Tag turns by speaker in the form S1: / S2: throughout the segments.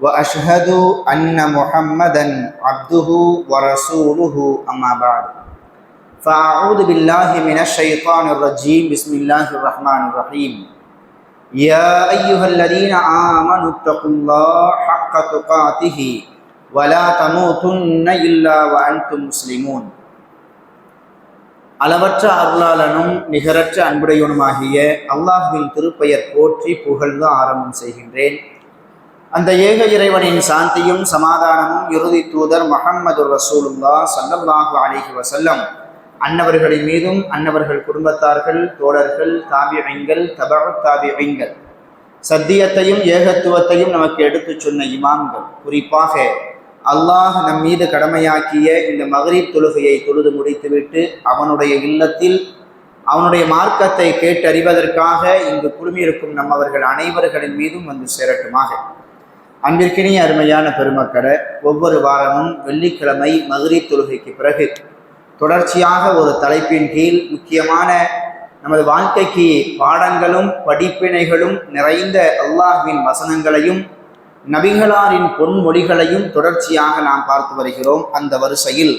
S1: واشهد ان محمدا عبده ورسوله اما بعد فاعوذ بالله من الشيطان الرجيم بسم الله الرحمن الرحيم يا ايها الذين امنوا اتقوا الله حق تقاته ولا تموتن الا وانتم مسلمون அளவற்ற அருளாளனும் நிகரற்ற அன்புடையவனுமாகிய அல்லாஹுவின் திருப்பெயர் போற்றி புகழ்ந்து ஆரம்பம் செய்கின்றேன் அந்த ஏக இறைவனின் சாந்தியும் சமாதானமும் இறுதி தூதர் மஹம்மது ரசூலுல்லா சல்லல்லாஹு அலிஹி வசல்லம் அன்னவர்களின் மீதும் அன்னவர்கள் குடும்பத்தார்கள் தோழர்கள் தாபியங்கள் தபு தாபியங்கள். சத்தியத்தையும் ஏகத்துவத்தையும் நமக்கு எடுத்துச் சொன்ன இமாம்கள். குறிப்பாக அல்லாஹ் நம் மீது கடமையாக்கிய இந்த மகரீப் தொழுகையை தொழுது முடித்துவிட்டு அவனுடைய இல்லத்தில் அவனுடைய மார்க்கத்தை கேட்டறிவதற்காக இங்கு குழுமியிருக்கும் நம்மவர்கள் அனைவர்களின் மீதும் வந்து சேரட்டுமாக. அன்பிற்கினிய அருமையான பெருமக்களை ஒவ்வொரு வாரமும் வெள்ளிக்கிழமை மதுரை தொழுகைக்கு பிறகு தொடர்ச்சியாக ஒரு தலைப்பின் கீழ் முக்கியமான நமது வாழ்க்கைக்கு பாடங்களும் படிப்பினைகளும் நிறைந்த அல்லாஹுவின் வசனங்களையும் நபிகளாரின் பொன்மொழிகளையும் தொடர்ச்சியாக நாம் பார்த்து வருகிறோம் அந்த வரிசையில்.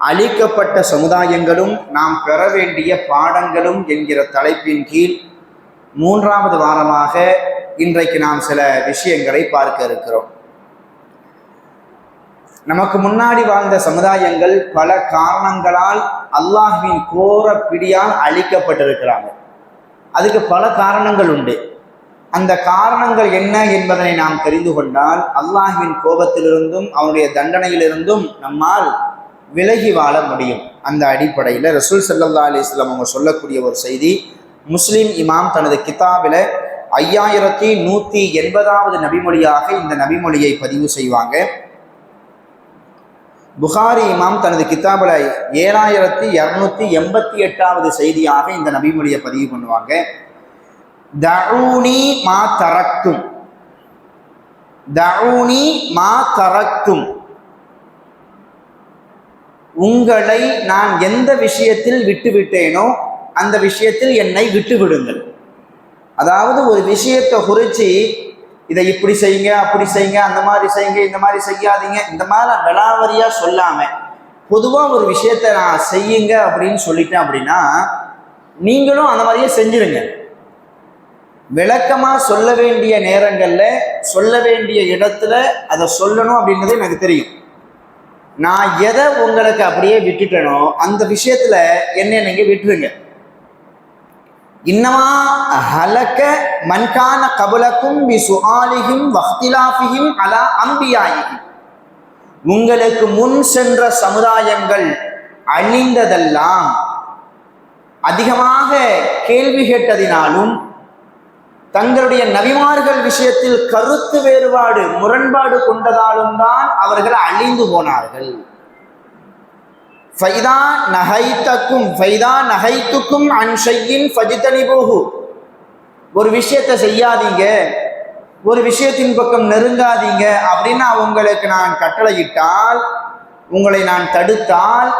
S1: அளிக்கப்பட்ட சமுதாயங்களும் நாம் பெற வேண்டிய பாடங்களும் என்கிற தலைப்பின் கீழ் மூன்றாவது வாரமாக இன்றைக்கு நாம் சில விஷயங்களை பார்க்க இருக்கிறோம். நமக்கு முன்னாடி வாழ்ந்த சமுதாயங்கள் பல காரணங்களால் அல்லாஹுவின் கோர பிடியால் அழிக்கப்பட்டிருக்கிறாங்க. அதுக்கு பல காரணங்கள் உண்டு. அந்த காரணங்கள் என்ன என்பதனை நாம் தெரிந்து கொண்டால் அல்லாஹுவின் கோபத்திலிருந்தும் அவனுடைய தண்டனையிலிருந்தும் நம்மால் விலகி வாழ முடியும். அந்த அடிப்படையில் ரசூல் சல்லா அலிஸ்லாம் அவங்க சொல்லக்கூடிய ஒரு செய்தி முஸ்லீம் இமாம் தனது கிதாபில் ஐயாயிரத்தி நூற்றி எண்பதாவது நபிமொழியாக இந்த நபிமொழியை பதிவு செய்வாங்க. புகாரி இமாம் தனது கித்தாபில் ஏழாயிரத்தி இரநூத்தி எண்பத்தி எட்டாவது செய்தியாக இந்த நபிமொழியை பதிவு பண்ணுவாங்க. தருணி மா தரக்கும் தருணி மா தரக்கும் உங்களை நான் எந்த விஷயத்தில் விட்டுவிட்டேனோ அந்த விஷயத்தில் என்னை விட்டுவிடுங்கள். அதாவது ஒரு விஷயத்தை குறித்து இதை இப்படி செய்யுங்க அப்படி செய்யுங்க அந்த மாதிரி செய்யுங்க இந்த மாதிரி செய்யாதீங்க இந்த மாதிரி விளாவரியாக சொல்லாமல் பொதுவாக ஒரு விஷயத்த நான் செய்யுங்க அப்படின்னு சொல்லிட்டேன் அப்படின்னா நீங்களும் அந்த மாதிரியே செஞ்சிருங்க. விளக்கமாக சொல்ல வேண்டிய நேரங்களில் சொல்ல வேண்டிய இடத்துல அதை சொல்லணும் அப்படின்றது எனக்கு தெரியும். நான் எதை உங்களுக்கு அப்படியே விட்டுட்டேனோ அந்த விஷயத்துல என்ன நீங்க விட்டுருங்க. இன்னமா ஹலக்க மன்கான கபலக்கும் பி சுஆலிஹிம் வஹ்திலாஃபிஹிம் அலா அம்பியாயிஹிம். உங்களுக்கு முன் சென்ற சமுதாயங்கள் அழிந்ததெல்லாம் அதிகமாக கேள்வி கேட்டதினாலும் தங்களுடைய நபிமார்கள் விஷயத்தில் கருத்து வேறுபாடு முரண்பாடு கொண்டதாலும் தான் அவர்கள் அழிந்து போனார்கள். ஃபைதா நகைத்தக்கும் ஃபைதா நகைத்துக்கும் அன்ஷையின் ஃபஜித்தனிபோகு ஒரு விஷயத்தை செய்யாதீங்க ஒரு விஷயத்தின் பக்கம் நெருங்காதீங்க அப்படின்னு உங்களுக்கு நான் கட்டளையிட்டால் உங்களை நான் தடுத்தால்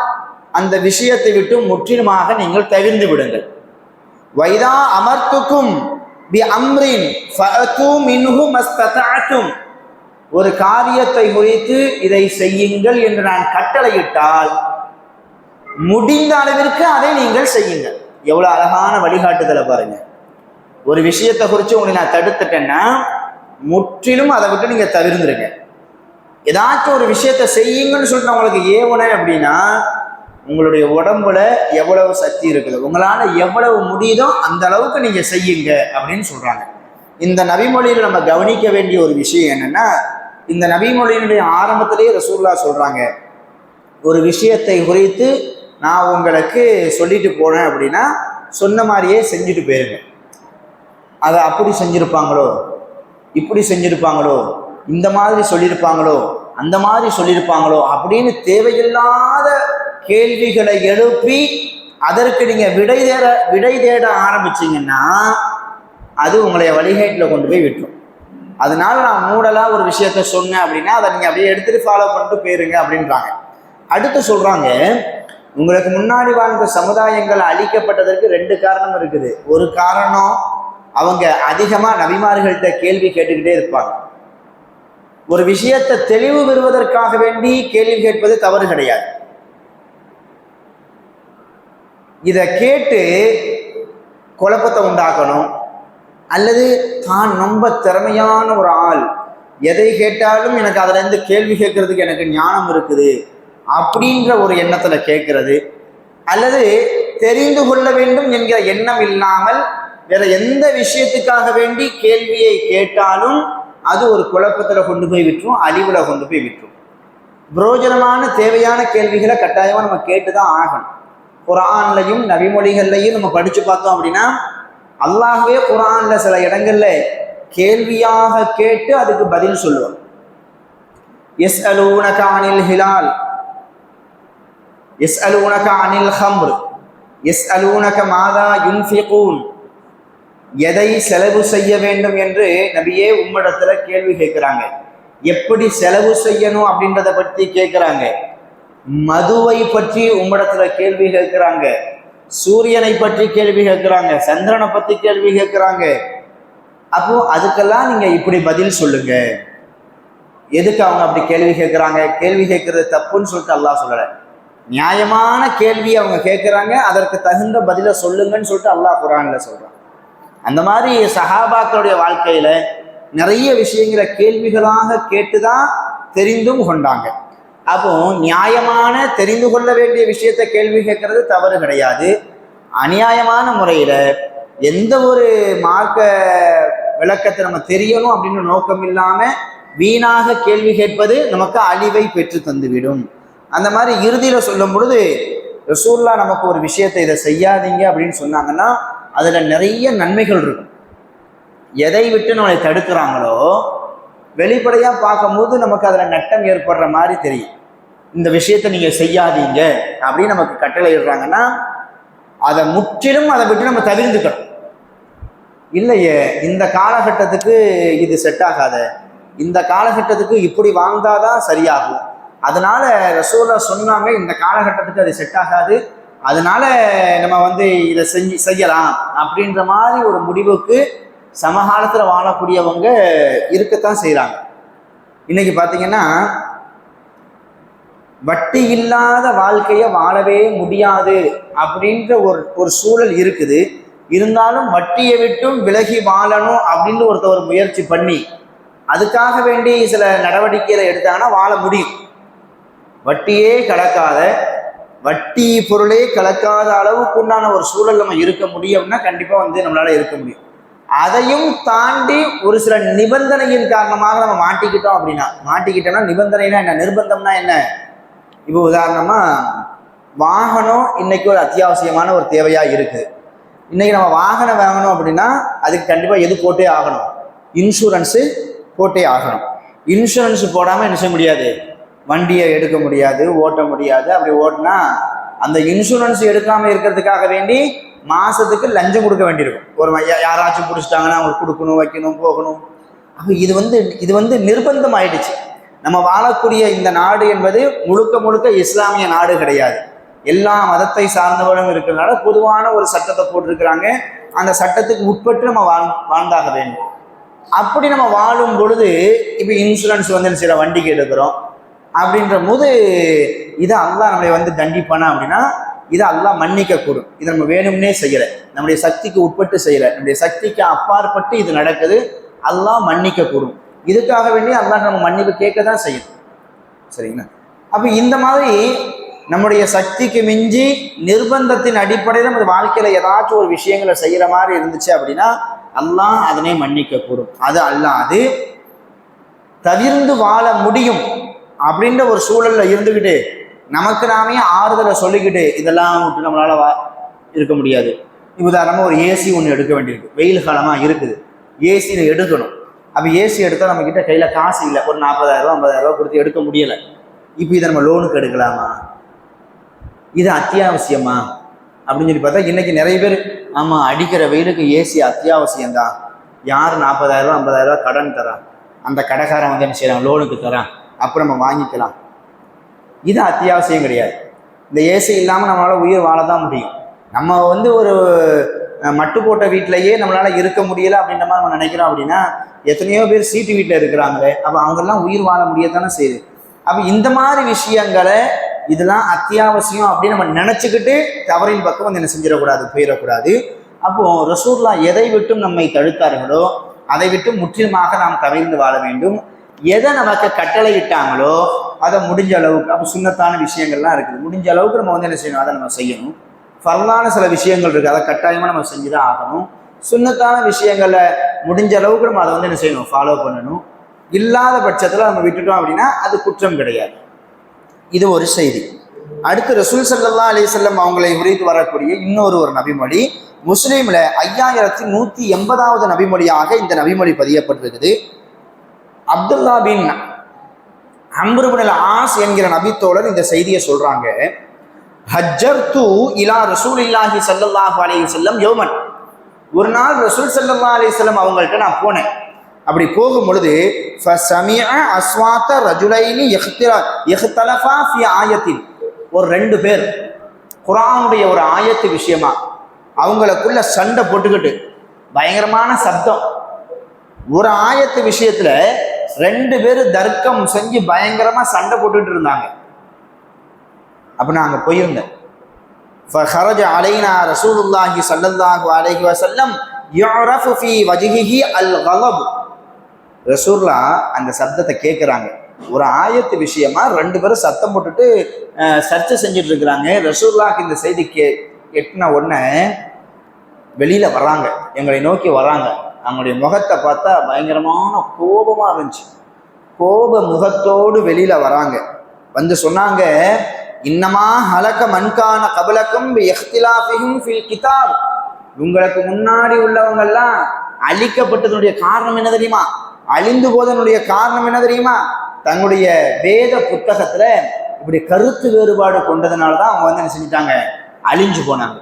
S1: அந்த விஷயத்தை விட்டு முற்றிலுமாக நீங்கள் தவிர்ந்து விடுங்கள். வைதா அமர்த்துக்கும் பி அம்ரின் மின்ஹு மஸ்ததாத்தும் ஒரு காரியத்தை குறித்து இதை செய்யுங்கள் என்று நான் கட்டளையிட்டால் முடிந்த அளவிற்கு அதை நீங்கள் செய்யுங்கள். எவ்வளோ அழகான வழிகாட்டுதலை பாருங்க. ஒரு விஷயத்தை குறித்து உங்களை நான் தடுத்துட்டேன்னா முற்றிலும் அதை விட்டு நீங்கள் தவிர்ந்துருங்க. ஏதாச்சும் ஒரு விஷயத்த செய்யுங்கன்னு சொல்லிட்டு உங்களுக்கு ஏவனை அப்படின்னா உங்களுடைய உடம்புல எவ்வளவு சக்தி இருக்குது உங்களால் எவ்வளவு முடியுதோ அந்த அளவுக்கு நீங்கள் செய்யுங்க அப்படின்னு சொல்கிறாங்க இந்த நபிமொழியில் நம்ம கவனிக்க வேண்டிய ஒரு விஷயம் என்னென்னா இந்த நபிமொழியினுடைய ஆரம்பத்திலேயே ரசூல்லா சொல்கிறாங்க ஒரு விஷயத்தை குறித்து நான் உங்களுக்கு சொல்லிட்டு போனேன் அப்படின்னா சொன்ன மாதிரியே செஞ்சுட்டு போயிருங்க. அதை அப்படி செஞ்சுருப்பாங்களோ? இப்படி செஞ்சுருப்பாங்களோ? இந்த மாதிரி சொல்லியிருப்பாங்களோ அந்த மாதிரி சொல்லியிருப்பாங்களோ அப்படின்னு தேவையில்லாத கேள்விகளை எழுப்பி அதற்கு நீங்கள் விடை தேட விடை தேட ஆரம்பிச்சிங்கன்னா அது உங்களை வழிகேட்டில் கொண்டு போய் விட்டுரும். அதனால நான் மூடலாக ஒரு விஷயத்த சொன்னேன் அப்படின்னா அதை நீங்கள் அப்படியே எடுத்துகிட்டு ஃபாலோ பண்ணிட்டு போயிருங்க அப்படின்றாங்க. அடுத்து சொல்கிறாங்க உங்களுக்கு முன்னாடி வாழ்ந்த சமுதாயங்கள் அழிக்கப்பட்டதற்கு ரெண்டு காரணம் இருக்குது. ஒரு காரணம் அவங்க அதிகமாக நபிமார்கள்ட்ட கேள்வி கேட்டுக்கிட்டே இருப்பாங்க. ஒரு விஷயத்தை தெளிவு பெறுவதற்காக வேண்டி கேள்வி கேட்பது தவறு கிடையாது. இதை கேட்டு குழப்பத்தை உண்டாக்கணும். அல்லது தான் ரொம்ப திறமையான ஒரு ஆள். எதை கேட்டாலும் எனக்கு அதுலேருந்து கேள்வி கேட்கறதுக்கு எனக்கு ஞானம் இருக்குது. அப்படின்ற ஒரு எண்ணத்துல கேட்கறது அல்லது தெரிந்து கொள்ள வேண்டும் என்கிற எண்ணம் இல்லாமல் வேற எந்த விஷயத்துக்காக வேண்டி கேள்வியை கேட்டாலும் அது ஒரு குழப்பத்துல கொண்டு போய் விட்டுரும் அழிவுல கொண்டு போய் விட்டுரும். புரோஜனமான தேவையான கேள்விகளை கட்டாயமா நம்ம கேட்டுதான் ஆகணும். குரான்லையும் நவிமொழிகள்லையும் நம்ம படிச்சு பார்த்தோம் அப்படின்னா அல்லாஹவே குரான்ல சில இடங்கள்ல கேள்வியாக கேட்டு அதுக்கு பதில் சொல்லுவார் எஸ் அலூன கானில் ஹிலால். எஸ் அலூனக அனில் ஹம்ர் எஸ் அலூனக மாதா யுன்ஃபிகூன் எதை செலவு செய்ய வேண்டும் என்று நபியே உம்மிடத்துல கேள்வி கேட்கிறாங்க. எப்படி செலவு செய்யணும் அப்படின்றத பற்றி கேட்கிறாங்க. மதுவை பற்றி உம்மிடத்துல கேள்வி கேட்கிறாங்க. சூரியனை பற்றி கேள்வி கேட்கிறாங்க. சந்திரனை பற்றி கேள்வி கேட்கிறாங்க. அப்போ அதுக்கெல்லாம் நீங்க இப்படி பதில் சொல்லுங்க. எதுக்கு அவங்க அப்படி கேள்வி கேட்கிறாங்க? கேள்வி கேட்கறது தப்புன்னு சொல்லிட்டு அல்லாஹ் சொல்லலை. நியாயமான கேள்வி அவங்க கேட்குறாங்க அதற்கு தகுந்த பதிலை சொல்லுங்கன்னு சொல்லிட்டு அல்லாஹ் குரானில் சொல்கிறான் அந்த மாதிரி சஹாபாக்களுடைய வாழ்க்கையில் நிறைய விஷயங்களை கேள்விகளாக கேட்டுதான் தெரிந்தும் கொண்டாங்க. அப்போ நியாயமான தெரிந்து கொள்ள வேண்டிய விஷயத்தை கேள்வி கேட்கறது தவறு கிடையாது. அநியாயமான முறையில் எந்த ஒரு மார்க்க விளக்கத்தை நம்ம தெரியணும் அப்படின்னு நோக்கம் இல்லாமல் வீணாக கேள்வி கேட்பது நமக்கு அழிவை பெற்று தந்துவிடும். அந்த மாதிரி இறுதியில் சொல்லும் பொழுது ரசூல்லா நமக்கு ஒரு விஷயத்தை இதை செய்யாதீங்க அப்படின்னு சொன்னாங்கன்னா அதில் நிறைய நன்மைகள் இருக்கும். எதை விட்டு நம்மளை தடுக்கிறாங்களோ வெளிப்படையாக பார்க்கும்போது நமக்கு அதில் நட்டம் ஏற்படுற மாதிரி தெரியும். இந்த விஷயத்தை நீங்கள் செய்யாதீங்க அப்படின்னு நமக்கு கட்டளை இடுறாங்கன்னா அதை முற்றிலும் அதை விட்டு நம்ம தவிர்த்துக்கணும். இல்லையே இந்த காலகட்டத்துக்கு இது செட் ஆகாத. இந்த காலகட்டத்துக்கு இப்படி வாழ்ந்தாதான் சரியாகும். அதனால ரசூலா சொன்னாங்க இந்த காலகட்டத்துக்கு அது செட் ஆகாது. அதனால நம்ம வந்து இதை செஞ்சு செய்யலாம் அப்படின்ற மாதிரி ஒரு முடிவுக்கு சமகாலத்தில் வாழக்கூடியவங்க இருக்கத்தான் செய்கிறாங்க இன்னைக்கு பார்த்தீங்கன்னா வட்டி இல்லாத வாழ்க்கையை வாழவே முடியாது அப்படின்ற ஒரு ஒரு சூழல் இருக்குது. இருந்தாலும் வட்டியை விட்டும் விலகி வாழணும் அப்படின்னு ஒருத்தர் முயற்சி பண்ணி அதுக்காக வேண்டி சில நடவடிக்கைகளை எடுத்தாங்கன்னா வாழ முடியும். வட்டியே கலக்காத வட்டி பொருளே கலக்காத அளவுக்கு உண்டான ஒரு சூழல் நம்ம இருக்க முடியும்னா கண்டிப்பாக வந்து நம்மளால் இருக்க முடியும். அதையும் தாண்டி ஒரு சில நிபந்தனையின் காரணமாக நம்ம மாட்டிக்கிட்டோம் அப்படின்னா மாட்டிக்கிட்டோம்னா நிபந்தனைனா என்ன நிர்பந்தம்னா என்ன? இப்போ உதாரணமாக வாகனம் இன்னைக்கு ஒரு அத்தியாவசியமான ஒரு தேவையாக இருக்குது இன்னைக்கு நம்ம வாகனம் வாங்கணும் அப்படின்னா அதுக்கு கண்டிப்பாக எது போட்டே ஆகணும்? இன்சூரன்ஸு போட்டே ஆகணும். இன்சூரன்ஸ் போடாமல் என்ன செய்ய முடியாது? வண்டியை எடுக்க முடியாது ஓட்ட முடியாது. அப்படி ஓட்டினா அந்த இன்சூரன்ஸ் எடுக்காமல் இருக்கிறதுக்காக வேண்டி மாதத்துக்கு லஞ்சம் கொடுக்க வேண்டியிருக்கும். ஒரு யாராச்சும் பிடிச்சிட்டாங்கன்னா அவங்களுக்கு கொடுக்கணும் வைக்கணும் போகணும். அப்போ இது வந்து இது வந்து நிர்பந்தம் ஆயிடுச்சு. நம்ம வாழக்கூடிய இந்த நாடு என்பது முழுக்க முழுக்க இஸ்லாமிய நாடு கிடையாது. எல்லா மதத்தை சார்ந்தவர்களும் இருக்கிறதுனால பொதுவான ஒரு சட்டத்தை போட்டிருக்கிறாங்க. அந்த சட்டத்துக்கு உட்பட்டு நம்ம வாழ் வாழ்ந்தாக வேண்டும். அப்படி நம்ம வாழும் பொழுது இப்போ இன்சூரன்ஸ் வந்து சில வண்டிக்கு எடுக்கிறோம். அப்படின்ற போது இதை அல்லா நம்மளை வந்து தண்டிப்பானா அப்படின்னா இதை அல்லா மன்னிக்க கூடும் இதை நம்ம வேணும்னே செய்யலை. நம்முடைய சக்திக்கு உட்பட்டு செய்யலை. நம்முடைய சக்திக்கு அப்பாற்பட்டு இது நடக்குது. அல்லா மன்னிக்க கூடும் இதுக்காக வேண்டி அல்லா நம்ம மன்னிப்பு கேட்க தான் செய்யணும் சரிங்களா? அப்போ இந்த மாதிரி நம்முடைய சக்திக்கு மிஞ்சி நிர்பந்தத்தின் அடிப்படையில் நம்ம வாழ்க்கையில் ஏதாச்சும் ஒரு விஷயங்களை செய்கிற மாதிரி இருந்துச்சு அப்படின்னா அல்லாஹ் அதனை மன்னிக்க கூடும் அது அல்லாது தவிர்ந்து வாழ முடியும். அப்படின்ற ஒரு சூழலில் இருந்துக்கிட்டு நமக்கு நாமே ஆறுதலை சொல்லிக்கிட்டு இதெல்லாம் விட்டு நம்மளால வா இருக்க முடியாது. உதாரணமாக ஒரு ஏசி ஒன்று எடுக்க வேண்டியிருக்கு. வெயில் காலமாக இருக்குது. ஏசியில் எடுக்கணும். அப்போ ஏசி எடுத்தால் நம்மக்கிட்ட கையில் காசு இல்லை. ஒரு நாற்பதாயிரரூவா ஐம்பதாயிரரூவா கொடுத்து எடுக்க முடியலை. இப்போ இதை நம்ம லோனுக்கு எடுக்கலாமா? இது அத்தியாவசியமா? அப்படின்னு சொல்லி பார்த்தா இன்றைக்கி நிறைய பேர் ஆமாம் அடிக்கிற வெயிலுக்கு ஏசி அத்தியாவசியம்தான். யார் நாற்பதாயிரரூவா ரூபா கடன் தரான் அந்த கடைக்காரன் வந்து என்ன செய்கிறான் லோனுக்கு தரான். அப்புறம் நம்ம வாங்கிக்கலாம். இது அத்தியாவசியம் கிடையாது. இந்த ஏசி இல்லாமல் நம்மளால் உயிர் வாழ தான் முடியும். நம்ம வந்து ஒரு மட்டு போட்ட வீட்டிலையே நம்மளால் இருக்க முடியலை அப்படின்ற மாதிரி நம்ம நினைக்கிறோம் அப்படின்னா எத்தனையோ பேர் சீட்டு வீட்டில் இருக்கிறாங்களே அப்போ அவங்கெல்லாம் உயிர் வாழ முடியத்தானே செய்யுது. அப்போ இந்த மாதிரி விஷயங்களை இதெல்லாம் அத்தியாவசியம் அப்படின்னு நம்ம நினச்சிக்கிட்டு தவறின் பக்கம் வந்து என்ன செஞ்சிடக்கூடாது போயிடக்கூடாது. அப்போ ரசூல்லா எதை விட்டும் நம்மை தடுத்தார்களோ அதை விட்டு முற்றிலுமாக நாம் தவிர்ந்து வாழ வேண்டும். எதை நமக்கு கட்டளையிட்டாங்களோ அதை முடிஞ்ச அளவுக்கு அப்போ சுண்ணத்தான விஷயங்கள்லாம் இருக்குது. முடிஞ்ச அளவுக்கு நம்ம வந்து என்ன செய்யணும்? அதை நம்ம செய்யணும். ஃபர்லான சில விஷயங்கள் இருக்குது அதை கட்டாயமாக நம்ம செஞ்சு தான் ஆகணும். சுண்ணத்தான விஷயங்களை முடிஞ்ச அளவுக்கு நம்ம அதை வந்து என்ன செய்யணும்? ஃபாலோ பண்ணணும். இல்லாத பட்சத்தில் நம்ம விட்டுட்டோம் அப்படின்னா அது குற்றம் கிடையாது. இது ஒரு செய்தி. அடுத்து ரசூல் சல்லா அலிசல்லம் அவங்களை உரைத்து வரக்கூடிய இன்னொரு ஒரு நபிமொழி. முஸ்லீமில் ஐயாயிரத்தி நூற்றி எண்பதாவது நபிமொழியாக இந்த நபிமொழி பதியப்பட்டிருக்குது. அப்துல்லா பின் அம்ருபுல் ஆஸ் என்கிற நபித்தோழர் இந்த செய்தியை சொல்றாங்க. ஹஜ்ஜர்து இலா ரசூல் இல்லாஹி சல்லல்லாஹு அலி செல்லம் யோமன். ஒரு நாள் ரசூல் சல்லா அலி செல்லம் அவங்கள்ட்ட நான் போனேன். அப்படி போகும் பொழுது அஸ்வாத்த ரஜுலைனி யஹ்திரா யஹ்தலஃபா ஃபி ஆயத்தின். ஒரு ரெண்டு பேர் குரானுடைய ஒரு ஆயத்து விஷயமா அவங்களுக்குள்ள சண்டை போட்டுக்கிட்டு பயங்கரமான சப்தம். ஒரு ஆயத்து விஷயத்துல ரெண்டு பேரும் தர்க்கம் செஞ்சு பயங்கரமா சண்டை போட்டுட்டு இருந்தாங்க. அப்ப நாங்க போயிருந்தேன். ஃபஹரஜ அலைனா ரசூலுல்லாஹி சல்லல்லாஹு அலைஹி வசல்லம் யுரஃபு ஃபி வஜ்ஹிஹி அல் கலப் ரசூல்லா அந்த சப்தத்தை கேட்குறாங்க ஒரு ஆயத்து விஷயமா ரெண்டு பேரும் சத்தம் போட்டுட்டு சர்ச்சை செஞ்சுட்டு இருக்கிறாங்க. ரசூல்லாக்கு இந்த செய்தி கே எட்டின உடனே வெளியில வராங்க எங்களை நோக்கி வராங்க அவங்களுடைய முகத்தை பார்த்தா பயங்கரமான கோபமாக இருந்துச்சு. கோப முகத்தோடு வெளியில் வராங்க. வந்து சொன்னாங்க இன்னமா ஹலக்க மண்கான கபலக்கும் எஹ்திலாஃபிஹும் ஃபில் கிதாப். உங்களுக்கு முன்னாடி உள்ளவங்கெல்லாம் அழிக்கப்பட்டதனுடைய காரணம் என்ன தெரியுமா? அழிந்து போதனுடைய காரணம் என்ன தெரியுமா? தங்களுடைய வேத புத்தகத்தில் இப்படி கருத்து வேறுபாடு கொண்டதுனால தான் அவங்க வந்து என்ன செஞ்சிட்டாங்க? அழிஞ்சு போனாங்க.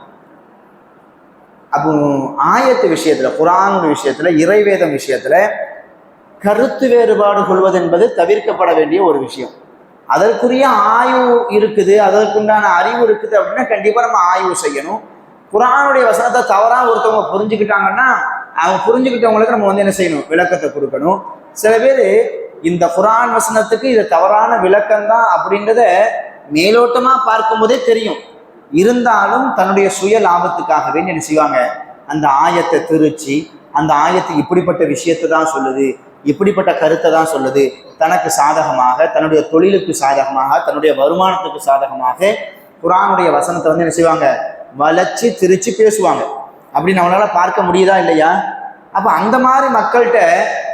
S1: அப்போ ஆயத்து விஷயத்தில் குரானுடைய விஷயத்தில் இறைவேதம் விஷயத்தில் கருத்து வேறுபாடு கொள்வது என்பது தவிர்க்கப்பட வேண்டிய ஒரு விஷயம். அதற்குரிய ஆய்வு இருக்குது அதற்குண்டான அறிவு இருக்குது அப்படின்னா கண்டிப்பாக நம்ம ஆய்வு செய்யணும். குரானுடைய வசனத்தை தவறாக ஒருத்தவங்க புரிஞ்சுக்கிட்டாங்கன்னா அவங்க புரிஞ்சுக்கிட்டவங்களுக்கு நம்ம வந்து என்ன செய்யணும்? விளக்கத்தை கொடுக்கணும். சில பேர் இந்த குரான் வசனத்துக்கு இது தவறான விளக்கம் தான் அப்படின்றத மேலோட்டமாக பார்க்கும்போதே தெரியும். இருந்தாலும் தன்னுடைய சுய லாபத்துக்காகவே என்ன செய்வாங்க? அந்த ஆயத்தை திருச்சி அந்த ஆயத்து இப்படிப்பட்ட விஷயத்தை தான் சொல்லுது இப்படிப்பட்ட கருத்தை தான் சொல்லுது. தனக்கு சாதகமாக தன்னுடைய தொழிலுக்கு சாதகமாக தன்னுடைய வருமானத்துக்கு சாதகமாக குரானுடைய வசனத்தை வந்து என்ன செய்வாங்க? வளைச்சு திரிச்சு பேசுவாங்க. அப்படி நம்மளால பார்க்க முடியுதா இல்லையா? அப்ப அந்த மாதிரி மக்கள்கிட்ட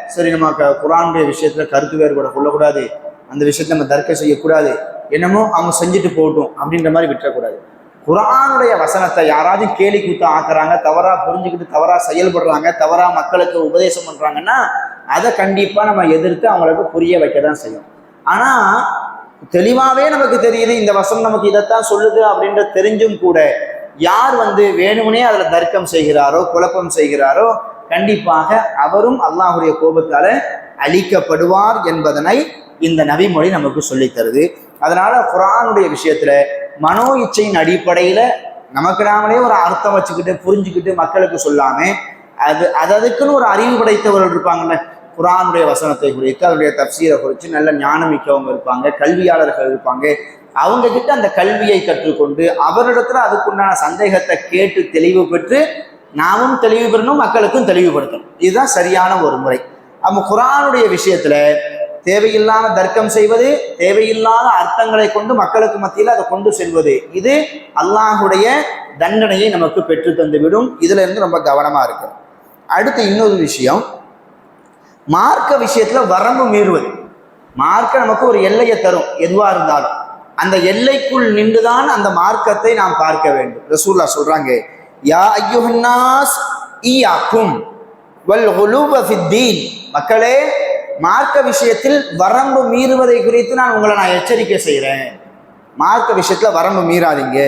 S1: சரி நம்ம க- குரானுடைய விஷயத்துல கருத்து வேறுபாடு கொள்ளக்கூடாது அந்த விஷயத்தை நம்ம தர்க்க செய்யக்கூடாது. என்னமோ அவங்க செஞ்சுட்டு போகட்டும் அப்படின்ற மாதிரி விட்டுறக்கூடாது. குரானுடைய வசனத்தை யாராவது கேலி கூத்தம் ஆக்குறாங்க தவறாக புரிஞ்சுக்கிட்டு தவறாக செயல்படுறாங்க தவறாக மக்களுக்கு உபதேசம் பண்ணுறாங்கன்னா அதை கண்டிப்பாக நம்ம எதிர்த்து அவங்களுக்கு புரிய வைக்க தான் செய்யும். ஆனால் தெளிவாகவே நமக்கு தெரியுது இந்த வசனம் நமக்கு இதைத்தான் சொல்லுது அப்படின்ற தெரிஞ்சும் கூட யார் வந்து வேணும்னே அதில் தர்க்கம் செய்கிறாரோ குழப்பம் செய்கிறாரோ கண்டிப்பாக அவரும் அல்லாஹுடைய கோபத்தால் அழிக்கப்படுவார் என்பதனை இந்த நவிமொழி நமக்கு சொல்லித் தருது அதனால குரானுடைய விஷயத்துல மனோ இச்சையின் அடிப்படையில் நமக்கு நாமளே ஒரு அர்த்தம் வச்சுக்கிட்டு புரிஞ்சுக்கிட்டு மக்களுக்கு சொல்லாம அது அது அதுக்குன்னு ஒரு அறிவு படைத்தவர்கள் இருப்பாங்கல்ல. குரானுடைய வசனத்தை குறித்து அதனுடைய தப்சீரை குறித்து நல்ல ஞானம் மிக்கவங்க இருப்பாங்க கல்வியாளர்கள் இருப்பாங்க. அவங்க கிட்ட அந்த கல்வியை கற்றுக்கொண்டு அவரிடத்துல அதுக்குண்டான சந்தேகத்தை கேட்டு தெளிவு பெற்று நாமும் தெளிவு பெறணும் மக்களுக்கும் தெளிவுபடுத்தணும். இதுதான் சரியான ஒரு முறை. நம்ம குரானுடைய விஷயத்துல தேவையில்லாத தர்க்கம் செய்வது தேவையில்லாத அர்த்தங்களை கொண்டு மக்களுக்கு மத்தியில் அதை கொண்டு செல்வது. இது அல்லாஹுடைய தண்டனையை நமக்கு பெற்று தந்துவிடும். இதுல இருந்து ரொம்ப கவனமா இருக்கு அடுத்து இன்னொரு விஷயம். மார்க்க விஷயத்துல வரம்பு மீறுவது. மார்க்க நமக்கு ஒரு எல்லையை தரும் எதுவா இருந்தாலும். அந்த எல்லைக்குள் நின்றுதான் அந்த மார்க்கத்தை நாம் பார்க்க வேண்டும். ரசூல்லா சொல்றாங்க யா ஐயுஹன்னாஸ் ஈயாக்கும் வல் மக்களே மார்க்க விஷயத்தில் வரம்பு மீறுவதை குறித்து நான் உங்களை நான் எச்சரிக்கை செய்கிறேன் மார்க்க விஷயத்தில் வரம்பு மீறாதீங்க.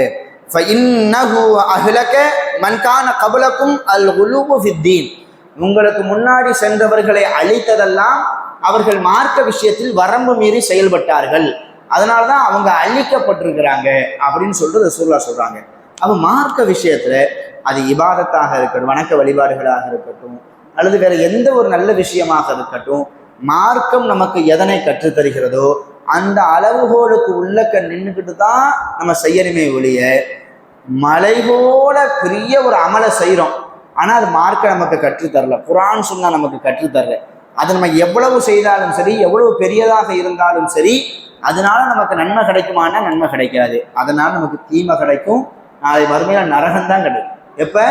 S1: அகிலக்க மன்கான கபலக்கும் அல் உலுபு ஃபித்தீன். உங்களுக்கு முன்னாடி சென்றவர்களை அழித்ததெல்லாம் அவர்கள் மார்க்க விஷயத்தில் வரம்பு மீறி செயல்பட்டார்கள். அதனால தான் அவங்க அழிக்கப்பட்டிருக்கிறாங்க அப்படின்னு சொல்லிட்டு ரசூல்லா சொல்கிறாங்க அப்போ மார்க்க விஷயத்தில் அது இபாதத்தாக இருக்கட்டும் வணக்க வழிபாடுகளாக இருக்கட்டும் அல்லது வேறு எந்த ஒரு நல்ல விஷயமாக இருக்கட்டும் மார்க்கம் நமக்கு எதனை கற்றுத்தருகிறதோ அந்த அளவுகோலுக்கு உள்ளக்க நின்றுக்கிட்டு தான் நம்ம செய்யணுமே ஒழிய மலை போல பெரிய ஒரு அமலை செய்கிறோம் ஆனால் அது மார்க்கை நமக்கு கற்றுத் தரல குரான் சொன்னா நமக்கு கற்றுத் தரல அது நம்ம எவ்வளவு செய்தாலும் சரி எவ்வளவு பெரியதாக இருந்தாலும் சரி அதனால நமக்கு நன்மை கிடைக்குமானா நன்மை கிடைக்காது. அதனால நமக்கு தீமை கிடைக்கும். நாளை மறுமையில் நரகம் தான் கிடைக்கும். எப்போ?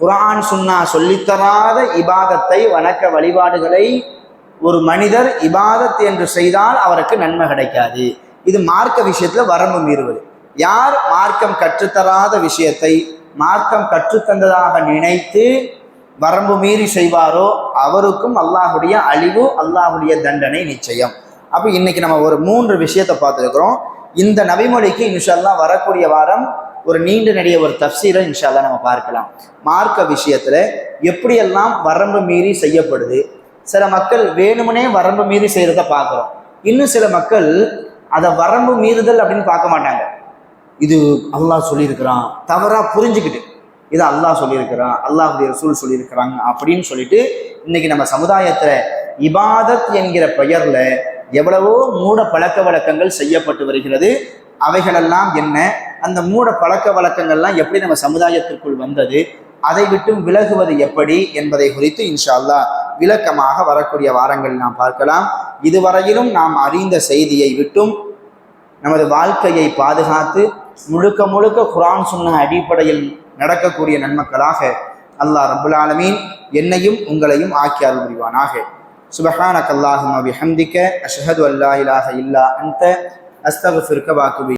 S1: குரான் சுன்னா சொல்லித்தராத இபாதத்தை வணக்க வழிபாடுகளை ஒரு மனிதர் இபாதத் என்று செய்தால் அவருக்கு நன்மை கிடைக்காது. இது மார்க்க விஷயத்துல வரம்பு மீறுவது. யார் மார்க்கம் கற்றுத்தராத விஷயத்தை மார்க்கம் கற்றுத்தந்ததாக நினைத்து வரம்பு மீறி செய்வாரோ அவருக்கும் அல்லாஹுடைய அழிவு அல்லாஹுடைய தண்டனை நிச்சயம். அப்போ இன்னைக்கு நம்ம ஒரு மூன்று விஷயத்தை பார்த்துருக்குறோம். இந்த நபிமொழிக்கு இன்ஷால்லா வரக்கூடிய வாரம் ஒரு நீண்ட நெடிய ஒரு தப்சீரை இன்ஷால்லா நம்ம பார்க்கலாம். மார்க்க விஷயத்துல எப்படியெல்லாம் வரம்பு மீறி செய்யப்படுது சில மக்கள் வேணுமனே வரம்பு மீறி செய்கிறத பார்க்குறோம். இன்னும் சில மக்கள் அதை வரம்பு மீறுதல் அப்படின்னு பார்க்க மாட்டாங்க. இது அல்லாஹ் சொல்லியிருக்கிறான். தவறாக புரிஞ்சுக்கிட்டு இது அல்லாஹ் சொல்லியிருக்கிறான் அல்லாஹுடைய ரசூல் சொல்லியிருக்கிறாங்க அப்படின்னு சொல்லிட்டு இன்னைக்கு நம்ம சமுதாயத்தில் இபாதத் என்கிற பெயரில் எவ்வளவோ மூட பழக்க வழக்கங்கள் செய்யப்பட்டு வருகிறது. அவைகளெல்லாம் என்ன? அந்த மூட பழக்க வழக்கங்கள்லாம் எப்படி நம்ம சமுதாயத்திற்குள் வந்தது? அதை விட்டும் விலகுவது எப்படி என்பதை குறித்து இன்ஷா அல்லாஹ் விளக்கமாக வரக்கூடிய வாரங்களில் நாம் பார்க்கலாம். இதுவரையிலும் நாம் அறிந்த செய்தியை விட்டும் நமது வாழ்க்கையை பாதுகாத்து முழுக்க முழுக்க குரான் சொன்ன அடிப்படையில் நடக்கக்கூடிய நன்மக்களாக அல்லாஹ் ரபுல் ஆலமீன் என்னையும் உங்களையும் ஆக்கி அருள் புரிவானாக. சுபஹானக் அல்லாஹும் அபிஹம்திக்க அஷ்ஹது அல்லா இலாஹ இல்லா அன்த அஸ்தகுஃபிருக்க வாக்குபி